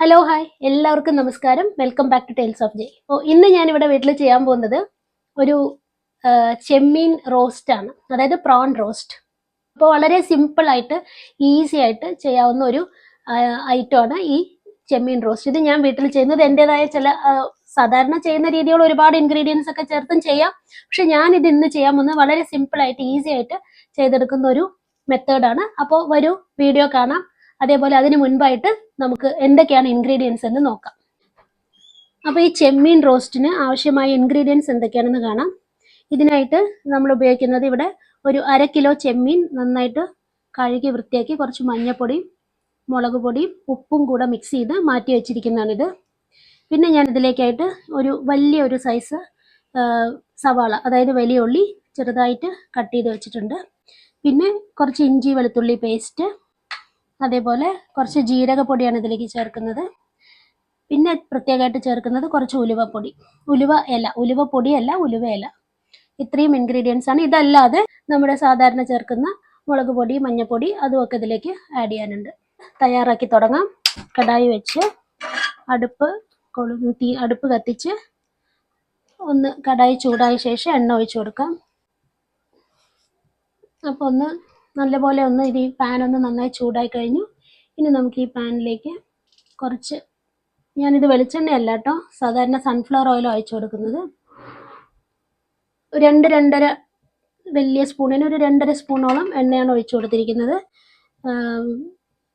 Hello hi എല്ലാവർക്കും നമസ്കാരം. Welcome back to tales of J O ഇന്ന് ഞാൻ ഇവിടെ വീട്ടിൽ ചെയ്യാൻ പോകുന്നത് ഒരു ചെമ്മീൻ റോസ്റ്റ് ആണ്. അതായത് പ്രോൺ റോസ്റ്റ് അപ്പോൾ വളരെ സിമ്പിളായിട്ട് ഈസി ആയിട്ട് ചെയ്യാവുന്ന ഒരു ഐറ്റം ആണ് ഈ ചെമ്മീൻ റോസ്റ്റ് ഇത് ഞാൻ വീട്ടിൽ ചെയ്യുന്നത് എന്റെതായ ചില സാധാരണ ചെയ്യുന്ന രീതിയിലുള്ള ഒരുപാട് ഇൻഗ്രീഡിയൻസ് ഒക്കെ ചേർത്തും ചെയ്യാം. പക്ഷെ ഞാൻ ഇത് ഇന്ന് ചെയ്യാൻ പോകുന്നത് വളരെ സിമ്പിളായിട്ട് ഈസി ആയിട്ട് ചെയ്തെടുക്കുന്ന ഒരു മെത്തേഡാണ് അപ്പോൾ വരൂ വീഡിയോ കാണാം. അതേപോലെ അതിന് മുൻപായിട്ട് നമുക്ക് എന്തൊക്കെയാണ് ഇൻഗ്രീഡിയൻസ് എന്ന് നോക്കാം. അപ്പോൾ ഈ ചെമ്മീൻ റോസ്റ്റിന് ആവശ്യമായ ഇൻഗ്രീഡിയൻസ് എന്തൊക്കെയാണെന്ന് കാണാം. ഇതിനായിട്ട് നമ്മൾ ഉപയോഗിക്കുന്നത് ഇവിടെ ഒരു അര കിലോ ചെമ്മീൻ നന്നായിട്ട് കഴുകി വൃത്തിയാക്കി കുറച്ച് മഞ്ഞൾപ്പൊടിയും മുളക് പൊടിയും ഉപ്പും കൂടെ മിക്സ് ചെയ്ത് മാറ്റി വെച്ചിരിക്കുന്നതാണിത് പിന്നെ ഞാൻ ഇതിലേക്കായിട്ട് ഒരു വലിയ ഒരു സൈസ് സവാള അതായത് വലിയ ഉള്ളി ചെറുതായിട്ട് കട്ട് ചെയ്ത് വെച്ചിട്ടുണ്ട്. പിന്നെ കുറച്ച് ഇഞ്ചി വെളുത്തുള്ളി പേസ്റ്റ് അതേപോലെ കുറച്ച് ജീരകപ്പൊടിയാണ് ഇതിലേക്ക് ചേർക്കുന്നത്. പിന്നെ പ്രത്യേകമായിട്ട് ചേർക്കുന്നത് കുറച്ച് ഉലുവപ്പൊടി. ഉലുവ ഇല. ഉലുവ പൊടിയല്ല ഉലുവ ഇല. ഇത്രയും ഇൻഗ്രീഡിയൻസ് ആണ്. ഇതല്ലാതെ നമ്മുടെ സാധാരണ ചേർക്കുന്ന മുളക് പൊടി മഞ്ഞൾപ്പൊടി അതുമൊക്കെ ഇതിലേക്ക് ആഡ് ചെയ്യാനുണ്ട്. തയ്യാറാക്കി തുടങ്ങാം. കടായി വെച്ച് അടുപ്പ് തീ അടുപ്പ് കത്തിച്ച് ഒന്ന് കടായി ചൂടായ ശേഷം എണ്ണ ഒഴിച്ചു കൊടുക്കാം. അപ്പോൾ ഒന്ന് നല്ലപോലെ ഒന്ന് പാൻ ഒന്ന് നന്നായി ചൂടായി കഴിഞ്ഞു. ഇനി നമുക്ക് ഈ പാനിലേക്ക് കുറച്ച് ഞാനിത് വെളിച്ചെണ്ണയല്ല കേട്ടോ സാധാരണ സൺഫ്ലവർ ഓയിൽ ഒഴിച്ചു കൊടുക്കുന്നത്. രണ്ട് രണ്ടര വലിയ സ്പൂണിന് ഒരു രണ്ടര സ്പൂണോളം എണ്ണയാണ് ഒഴിച്ചു കൊടുത്തിരിക്കുന്നത്.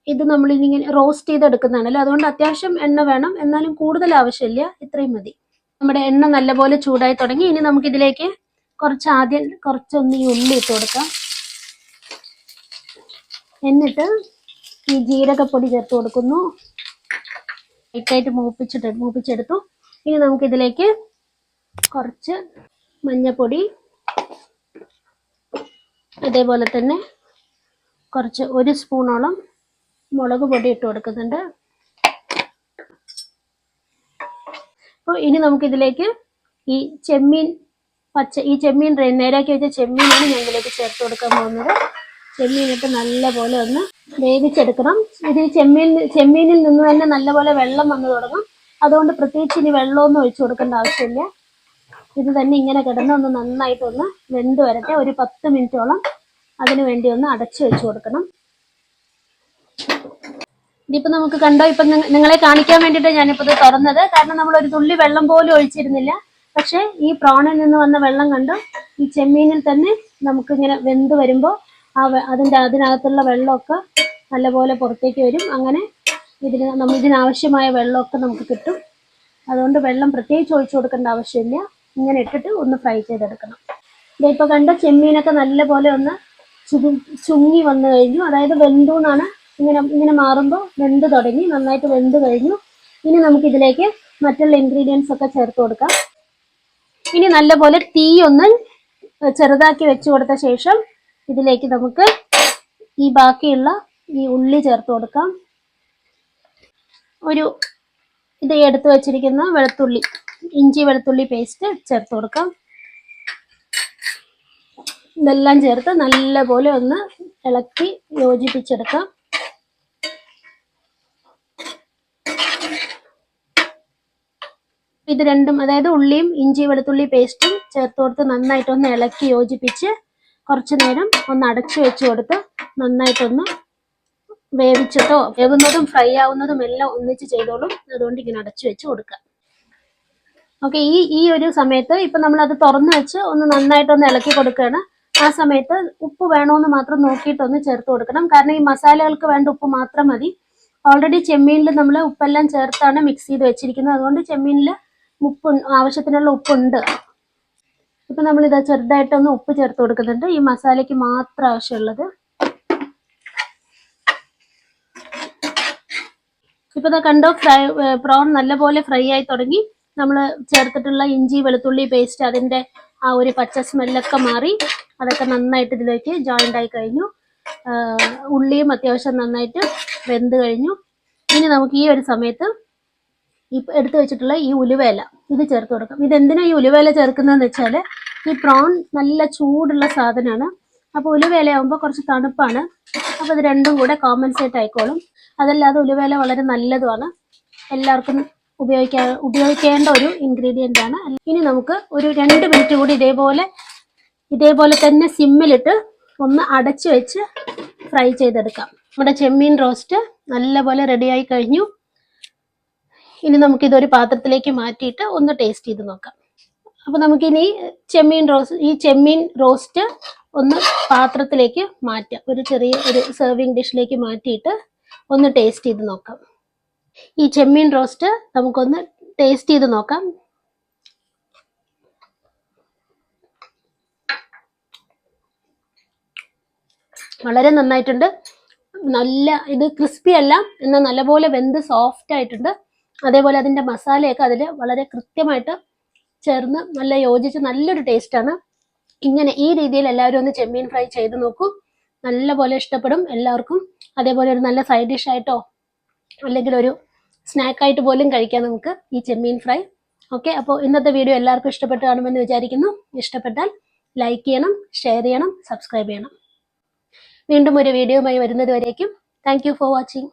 ഇത് നമ്മൾ ഇങ്ങനെ റോസ്റ്റ് ചെയ്തെടുക്കുന്നതാണല്ലോ അതുകൊണ്ട് അത്യാവശ്യം എണ്ണ വേണം. എന്നാലും കൂടുതൽ ആവശ്യമില്ല ഇത്രയും മതി. നമ്മുടെ എണ്ണ നല്ലപോലെ ചൂടായി തുടങ്ങി. ഇനി നമുക്കിതിലേക്ക് കുറച്ച് ആദ്യം കുറച്ചൊന്ന് ഈ ഉള്ളി ഇട്ട് കൊടുക്കാം. എന്നിട്ട് ഈ ജീരകപ്പൊടി ചേർത്ത് കൊടുക്കുന്നു. ലൈറ്റായിട്ട് മൂപ്പിച്ചിട്ട് മൂപ്പിച്ചെടുത്തു. ഇനി നമുക്കിതിലേക്ക് കുറച്ച് മഞ്ഞപ്പൊടി അതേപോലെ തന്നെ കുറച്ച് ഒരു സ്പൂണോളം മുളക് പൊടി ഇട്ട് കൊടുക്കുന്നുണ്ട്. അപ്പോൾ ഇനി നമുക്കിതിലേക്ക് ഈ ചെമ്മീൻ പച്ച ഈ ചെമ്മീൻ നേരാക്കി വെച്ച ചെമ്മീനാണ് ഞാൻ ഇതിലേക്ക് ചേർത്ത് കൊടുക്കാൻ പോകുന്നത്. ചെമ്മീനിട്ട് നല്ലപോലെ ഒന്ന് വേവിച്ചെടുക്കണം. ഇത് ചെമ്മീൻ ചെമ്മീനിൽ നിന്ന് തന്നെ നല്ലപോലെ വെള്ളം വന്നു തുടങ്ങും. അതുകൊണ്ട് പ്രത്യേകിച്ച് ഇനി വെള്ളമൊന്നും ഒഴിച്ചു കൊടുക്കേണ്ട ആവശ്യമില്ല. ഇത് തന്നെ ഇങ്ങനെ കിടന്ന് ഒന്ന് നന്നായിട്ടൊന്ന് വെന്ത് വരട്ടെ. ഒരു പത്ത് മിനിറ്റോളം അതിനു വേണ്ടി ഒന്ന് അടച്ചു വെച്ച് കൊടുക്കണം. ഇതിപ്പോ നമുക്ക് കണ്ടോ ഇപ്പൊ നിങ്ങ- നിങ്ങളെ കാണിക്കാൻ വേണ്ടിയിട്ട് ഞാനിപ്പോ ഇത് തുറന്നത്. കാരണം നമ്മൾ ഒരു തുള്ളി വെള്ളം പോലും ഒഴിച്ചിരുന്നില്ല. പക്ഷെ ഈ പ്രോണിൽ നിന്ന് വന്ന വെള്ളം കണ്ടോ ഈ ചെമ്മീനിൽ തന്നെ നമുക്ക് ഇങ്ങനെ വെന്ത് വരുമ്പോൾ ആ അതിന്റെ അതിനകത്തുള്ള വെള്ളമൊക്കെ നല്ലപോലെ പുറത്തേക്ക് വരും. അങ്ങനെ ഇതിന് നമ്മൾ ഇതിനാവശ്യമായ വെള്ളമൊക്കെ നമുക്ക് കിട്ടും. അതുകൊണ്ട് വെള്ളം പ്രത്യേകിച്ച് ഒഴിച്ചു കൊടുക്കേണ്ട ആവശ്യമില്ല. ഇങ്ങനെ ഇട്ടിട്ട് ഒന്ന് ഫ്രൈ ചെയ്തെടുക്കണം. ഇതേ ഇപ്പോൾ കണ്ട ചെമ്മീനൊക്കെ നല്ലപോലെ ഒന്ന് ചുരു ചുങ്ങി വന്നു കഴിഞ്ഞു. അതായത് വെന്തു എന്നാണ് ഇങ്ങനെ ഇങ്ങനെ മാറുമ്പോൾ വെന്ത് തുടങ്ങി നന്നായിട്ട് വെന്ത് കഴിഞ്ഞു. ഇനി നമുക്ക് ഇതിലേക്ക് മറ്റുള്ള ഇൻഗ്രീഡിയൻസ് ഒക്കെ ചേർത്ത് കൊടുക്കാം. ഇനി നല്ലപോലെ തീ ഒന്ന് ചെറുതാക്കി വെച്ച് കൊടുത്ത ശേഷം ഇതിലേക്ക് നമുക്ക് ഈ ബാക്കിയുള്ള ഈ ഉള്ളി ചേർത്ത് കൊടുക്കാം. ഒരു ഇത് എടുത്തു വച്ചിരിക്കുന്ന വെളുത്തുള്ളി ഇഞ്ചി വെളുത്തുള്ളി പേസ്റ്റ് ചേർത്ത് കൊടുക്കാം. ഇതെല്ലാം ചേർത്ത് നല്ലപോലെ ഒന്ന് ഇളക്കി യോജിപ്പിച്ചെടുക്കാം. ഇത് രണ്ടും അതായത് ഉള്ളിയും ഇഞ്ചി വെളുത്തുള്ളി പേസ്റ്റും ചേർത്ത് കൊടുത്ത് നന്നായിട്ടൊന്ന് ഇളക്കി യോജിപ്പിച്ച് കുറച്ചു നേരം ഒന്ന് അടച്ചു വെച്ച് കൊടുത്ത് നന്നായിട്ടൊന്ന് വേവിച്ചിട്ടോ വേവുന്നതും ഫ്രൈ ആവുന്നതും എല്ലാം ഒന്നിച്ച് ചെയ്തോളും. അതുകൊണ്ട് ഇങ്ങനെ അടച്ചു വെച്ച് കൊടുക്കുക. ഓക്കെ ഈ ഈ ഒരു സമയത്ത് ഇപ്പൊ നമ്മൾ അത് തുറന്നു വെച്ച് ഒന്ന് നന്നായിട്ടൊന്ന് ഇളക്കി കൊടുക്കുകയാണ്. ആ സമയത്ത് ഉപ്പ് വേണോന്ന് മാത്രം നോക്കിയിട്ടൊന്ന് ചേർത്ത് കൊടുക്കണം. കാരണം ഈ മസാലകൾക്ക് വേണ്ട ഉപ്പ് മാത്രം മതി. ഓൾറെഡി ചെമ്മീനിൽ നമ്മൾ ഉപ്പെല്ലാം ചേർത്താണ് മിക്സ് ചെയ്ത് വെച്ചിരിക്കുന്നത്. അതുകൊണ്ട് ചെമ്മീനിൽ ഉപ്പ് ആവശ്യത്തിനുള്ള ഉപ്പുണ്ട്. ഇപ്പൊ നമ്മൾ ഇതാ ചെറുതായിട്ടൊന്ന് ഉപ്പ് ചേർത്ത് കൊടുക്കുന്നുണ്ട്. ഈ മസാലയ്ക്ക് മാത്രം ആവശ്യമുള്ളത്. ഇപ്പൊ ഇതാ കണ്ടോ ഫ്രൈ പ്രോൺ നല്ലപോലെ ഫ്രൈ ആയി തുടങ്ങി. നമ്മൾ ചേർത്തിട്ടുള്ള ഇഞ്ചി വെളുത്തുള്ളി പേസ്റ്റ് അതിന്റെ ആ ഒരു പച്ച സ്മെല്ലൊക്കെ മാറി. അതൊക്കെ നന്നായിട്ട് ഇതിലേക്ക് ജോയിന്റ് ആയി കഴിഞ്ഞു. ഉള്ളിയും അത്യാവശ്യം നന്നായിട്ട് വെന്ത് കഴിഞ്ഞു. ഇനി നമുക്ക് ഈ ഒരു സമയത്ത് ഈ എടുത്തു വെച്ചിട്ടുള്ള ഈ ഉലുവേല ഇത് ചേർത്ത് കൊടുക്കാം. ഇത് എന്തിനാ ഈ ഉലുവേല ചേർക്കുന്നതെന്ന് വെച്ചാൽ ഈ പ്രോൺ നല്ല ചൂടുള്ള സാധനമാണ് അപ്പോൾ ഉലുവേല ആകുമ്പോൾ കുറച്ച് തണുപ്പാണ്. അപ്പോൾ ഇത് രണ്ടും കൂടെ കോമ്പൻസേറ്റ് ആയിക്കോളും. അതല്ലാതെ ഉലുവേല വളരെ നല്ലതുമാണ്. എല്ലാവർക്കും ഉപയോഗിക്കാൻ ഉപയോഗിക്കേണ്ട ഒരു ഇൻഗ്രീഡിയന്റ് ആണ്. ഇനി നമുക്ക് ഒരു രണ്ട് മിനിറ്റ് കൂടി ഇതേപോലെ ഇതേപോലെ തന്നെ സിമ്മിലിട്ട് ഒന്ന് അടച്ചു വെച്ച് ഫ്രൈ ചെയ്തെടുക്കാം. നമ്മുടെ ചെമ്മീൻ റോസ്റ്റ് നല്ലപോലെ റെഡിയായി കഴിഞ്ഞു. ഇനി നമുക്ക് ഇതൊരു പാത്രത്തിലേക്ക് മാറ്റിയിട്ട് ഒന്ന് ടേസ്റ്റ് ചെയ്ത് നോക്കാം. അപ്പോൾ നമുക്കിനി ചെമ്മീൻ റോസ്റ്റ് ഈ ചെമ്മീൻ റോസ്റ്റ് ഒന്ന് പാത്രത്തിലേക്ക് മാറ്റാം. ഒരു ചെറിയ ഒരു സെർവിങ് ഡിഷിലേക്ക് മാറ്റിയിട്ട് ഒന്ന് ടേസ്റ്റ് ചെയ്ത് നോക്കാം. ഈ ചെമ്മീൻ റോസ്റ്റ് നമുക്കൊന്ന് ടേസ്റ്റ് ചെയ്ത് നോക്കാം. വളരെ നന്നായിട്ടുണ്ട്. നല്ല ഇത് ക്രിസ്പി അല്ല എന്നാൽ നല്ലപോലെ വെന്ത് സോഫ്റ്റ് ആയിട്ടുണ്ട്. അതേപോലെ അതിന്റെ മസാലയൊക്കെ അതിൽ വളരെ കൃത്യമായിട്ട് ചേർന്ന് നല്ല യോജിച്ച് നല്ലൊരു ടേസ്റ്റാണ് ഇങ്ങനെ ഈ രീതിയിൽ എല്ലാവരും ഒന്ന് ചെമ്മീൻ ഫ്രൈ ചെയ്ത് നോക്കൂ. നല്ലപോലെ ഇഷ്ടപ്പെടും എല്ലാവർക്കും. അതേപോലെ ഒരു നല്ല സൈഡ് ഡിഷ് ആയിട്ടോ അല്ലെങ്കിൽ ഒരു സ്നാക്കായിട്ട് പോലും കഴിക്കാം നമുക്ക് ഈ ചെമ്മീൻ ഫ്രൈ. ഓക്കെ അപ്പോൾ ഇന്നത്തെ വീഡിയോ എല്ലാവർക്കും ഇഷ്ടപ്പെട്ട് കാണുമെന്ന് വിചാരിക്കുന്നു. ഇഷ്ടപ്പെട്ടാൽ ലൈക്ക് ചെയ്യണം ഷെയർ ചെയ്യണം സബ്സ്ക്രൈബ് ചെയ്യണം. വീണ്ടും ഒരു വീഡിയോയുമായി വരുന്നത് വരേക്കും. Thank for watching